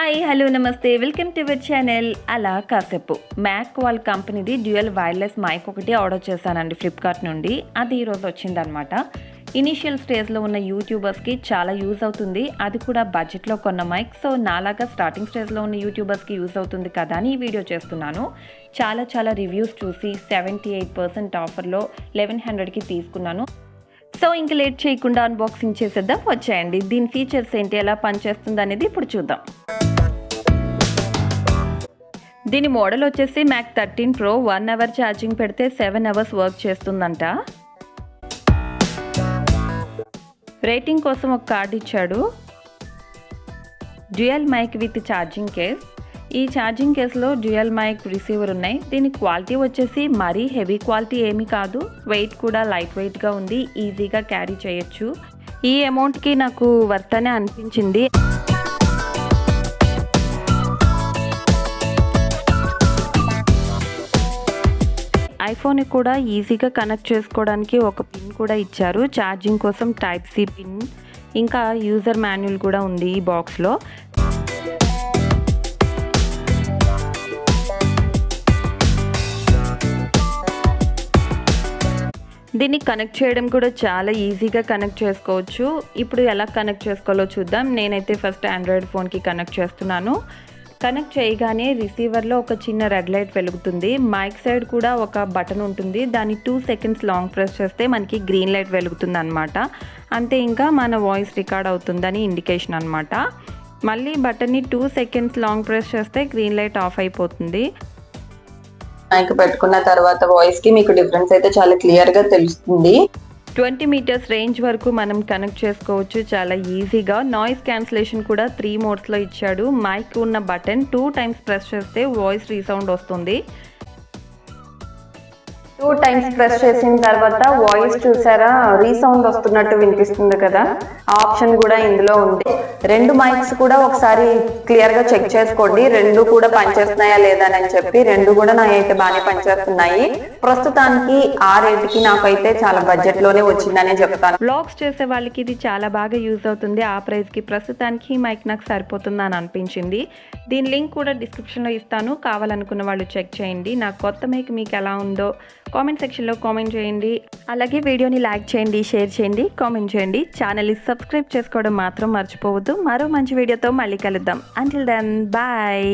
Hi hello నమస్తే. Welcome to our channel అలా కాసేపు. మ్యాక్ వాళ్ళ కంపెనీది డ్యూయల్ వైర్లెస్ మైక్ ఒకటి ఆర్డర్ చేశానండి ఫ్లిప్కార్ట్ నుండి. అది ఈరోజు వచ్చిందనమాట ఇనీషియల్ స్టేజ్లో ఉన్న యూట్యూబర్స్కి చాలా యూజ్ అవుతుంది. అది కూడా బడ్జెట్లో కొన్న మైక్ సో నాలాగా స్టార్టింగ్ స్టేజ్లో ఉన్న యూట్యూబర్స్కి యూజ్ అవుతుంది కదా అని ఈ వీడియో చేస్తున్నాను. చాలా చాలా రివ్యూస్ చూసి సెవెంటీ ఎయిట్ పర్సెంట్ ఆఫర్లో లెవెన్ హండ్రెడ్కి తీసుకున్నాను. సో ఇంక లేట్ చేయకుండా అన్బాక్సింగ్ చేసేద్దాం. వచ్చేయండి. దీని ఫీచర్స్ ఏంటి ఎలా పనిచేస్తుంది అనేది ఇప్పుడు చూద్దాం. దీని మోడల్ వచ్చేసి Mac thirteen pro one hour charging పెడితే సెవెన్ అవర్స్ వర్క్ చేస్తుందంట. రేటింగ్ కోసం ఒక కార్డ్ ఇచ్చాడు. Dual mic with charging case ఈ ఛార్జింగ్ కేసులో డ్యూయల్ మైక్ రిసీవర్ ఉన్నాయి. దీని క్వాలిటీ వచ్చేసి మరీ హెవీ క్వాలిటీ ఏమీ కాదు. వెయిట్ కూడా లైట్ వెయిట్గా ఉంది. ఈజీగా క్యారీ చేయొచ్చు. ఈ అమౌంట్కి నాకు వర్త్ అనే అనిపించింది. ఐఫోన్ కూడా ఈజీగా కనెక్ట్ చేసుకోవడానికి ఒక పిన్ కూడా ఇచ్చారు. ఛార్జింగ్ కోసం టైప్ సి పిన్ ఇంకా యూజర్ మాన్యువల్ కూడా ఉంది ఈ బాక్స్లో. దీన్ని కనెక్ట్ చేయడం కూడా చాలా ఈజీగా కనెక్ట్ చేసుకోవచ్చు. ఇప్పుడు ఎలా కనెక్ట్ చేసుకోవాలో చూద్దాం. నేనైతే ఫస్ట్ ఆండ్రాయిడ్ ఫోన్కి కనెక్ట్ చేస్తున్నాను. కనెక్ట్ చేయగానే రిసీవర్లో ఒక చిన్న రెడ్ లైట్ వెలుగుతుంది. మైక్ సైడ్ కూడా ఒక బటన్ ఉంటుంది. దాన్ని టూ సెకండ్స్ లాంగ్ ప్రెస్ చేస్తే మనకి గ్రీన్ లైట్ వెలుగుతుంది అనమాట అంతే ఇంకా మన వాయిస్ రికార్డ్ అవుతుందని ఇండికేషన్ అనమాట మళ్ళీ బటన్ని టూ సెకండ్స్ లాంగ్ ప్రెస్ చేస్తే గ్రీన్ లైట్ ఆఫ్ అయిపోతుంది. మైక్ పెట్టుకున్న తర్వాత వాయిస్కి మీకు డిఫరెన్స్ అయితే చాలా క్లియర్గా తెలుస్తుంది. ట్వంటీ మీటర్స్ రేంజ్ వరకు మనం కనెక్ట్ చేసుకోవచ్చు. చాలా ఈజీగా నాయిస్ క్యాన్సిలేషన్ కూడా త్రీ మోడ్స్లో ఇచ్చాడు. మైక్ ఉన్న బటన్ టూ టైమ్స్ ప్రెస్ చేస్తే వాయిస్ రీసౌండ్ వస్తుంది. టూ టైమ్స్ ప్రెస్ చేసిన తర్వాత వాయిస్ చూసారా? రీసౌండ్ వస్తున్నట్టు వినిపిస్తుంది కదా. ఆప్షన్ కూడా ఇందులో ఉంది. రెండు మైక్స్ కూడా ఒకసారి క్లియర్గా చెక్ చేసుకోండి. రెండు కూడా పనిచేస్తున్నాయా లేదా అని చెప్పి రెండు కూడా నా అయితే బాగానే పనిచేస్తున్నాయి. ప్రస్తుతానికి ఆ రేటుకి నాకైతే చాలా బడ్జెట్లోనే వచ్చిందనే చెప్తాను. బ్లాగ్స్ చేసే వాళ్ళకి ఇది చాలా బాగా యూజ్ అవుతుంది. ఆ ప్రైస్కి ప్రస్తుతానికి మైక్ నాకు సరిపోతుంది అని అనిపించింది. దీని లింక్ కూడా డిస్క్రిప్షన్లో ఇస్తాను. కావాలనుకున్న వాళ్ళు చెక్ చేయండి. నా కొత్త మైక్ మీకు ఎలా ఉందో కామెంట్ సెక్షన్లో కామెంట్ చేయండి. అలాగే వీడియోని లైక్ చేయండి షేర్ చేయండి కామెంట్ చేయండి. ఛానల్ని సబ్స్క్రైబ్ చేసుకోవడం మాత్రం మర్చిపోవద్దు. మర్చిపోవద్దు మరో మంచి వీడియోతో మళ్ళీ కలుద్దాం. Until then bye